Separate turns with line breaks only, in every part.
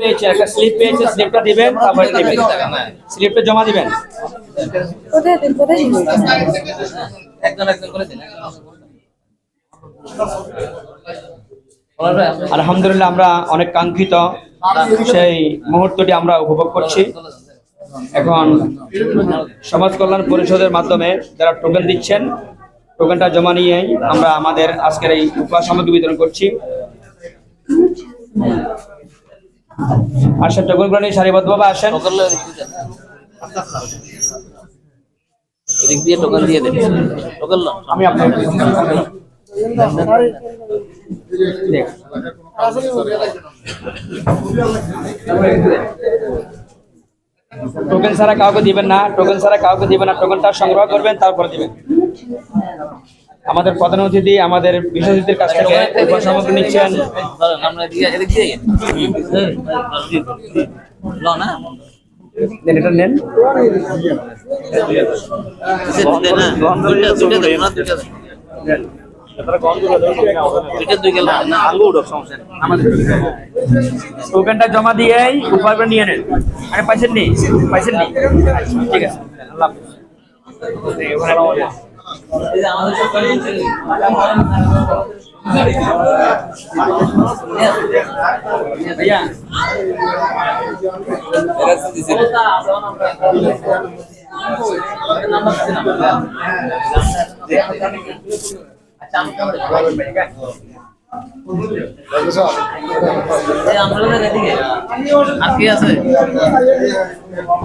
পেয়েছে একটা স্লিপ পেয়েছে স্লিপটা দিবেন তারপরে দিবেন। স্লিপটা জমা দিবেন। আলহামদুলিল্লাহ আমরা অনেক কাঙ্ক্ষিত সেই মুহূর্তটি আমরা উপভোগ করছি। এখন সমাজ কল্যাণ পরিষদের মাধ্যমে যারা টোকেন দিচ্ছেন টোকেনটা জমা নিয়ে আমরা আমাদের আজকের এই উপহার সামগ্রী বিতরণ করছি। আসেন টোকেনগুলো নিয়ে সারিবদ্ধভাবে আসেন।
এদিক দিয়ে টোকেন দিয়ে দেন। টোকেন
আমি আপনার। টোকেন ছাড়া কাউকে দিবেন না টোকেন ছাড়া কাউকে দিবেন না টোকেনটা সংগ্রহ করবেন তারপর দিবেন। আমাদের প্রধান অতিথি আমাদের বিশেষ অতিথির কাছ থেকে সামগ্রী নিচ্ছেন। নেন টোকেনটা জমা দিয়েই উপহারটা নিয়ে নেন। আরে পাইছেন নি? পাইছেন নি? ঠিক আছে। আল্লাহ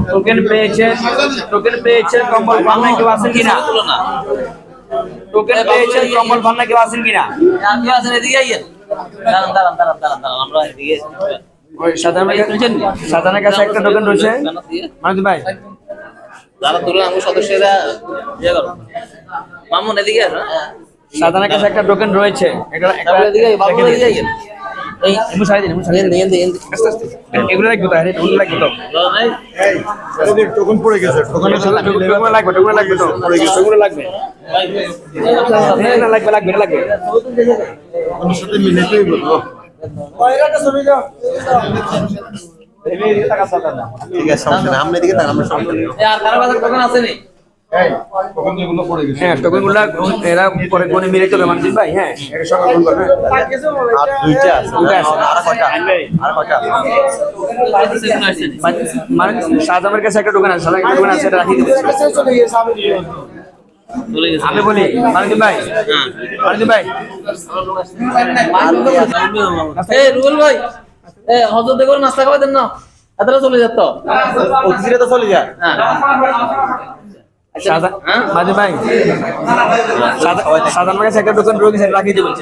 টোকেন পেয়েছেন টোকেন পেয়েছেন কম্বল ভান্না কেউ আছেন কিনা? টোকেন পেয়েছেন কম্বল ভান্না কেউ আছেন কিনা?
আপনি এদিকে আইয়েন। দাঁড়ান দাঁড়ান দাঁড়ান দাঁড়ান দাঁড়ান আমরা এদিকে
সাধারণের কাছে একটা টোকেন রয়েছে। মানুষ ভাই।
যারা তুলে আমার সদস্যরা ইয়ে করো। মামুন এদিকে আসো হ্যাঁ।
সাধারণের কাছে একটা টোকেন রয়েছে। এটা
এদিকে এই
এমন সারি দিন এমন সারি দিন
এন এন
আস্তে আস্তে। এগুলো লাগবে তো আরে এগুলো লাগবে তো।
নাই
টোকন পড়ে গেছে টোকনের সাথে
টোকেন লাগবে টোকেন লাগবে তো টোকেন লাগবে না লাগবে লাগবে লাগবে
টোকনের সাথে মিলেতেই বলব। ঠিক আছে সমস্যা নেই। আমরা এদিকে তাকান আমরা সমস্যা
আর কারও টোকেন আছে নি?
টোকন যেগুলো পড়ে গেছে
হ্যাঁ টোকেন এরা পরে কোনে মিলে চলে মানজিন ভাই হ্যাঁ এটা সঙ্গে ফোন করবেন
আর দুইটা আছে
দুইটা আছে।
আর কয়টা আর কয়টা
মানে সাদামের কাছে একটা টোকেন আছে সাদামের একটা টোকেন আছে এটা রাখি দিবেন আমি বলি ভাই ভাই
এই রুবেল ভাই এ হজরত দেখো নাস্তা খাওয়া দেন না এতটা চলে যেত
অতিথিরা তো চলে যায়
হ্যাঁ
সাদা সাধারণ ভাই সাদা একটা টোকেন রয়েছে রাখি দিবেন।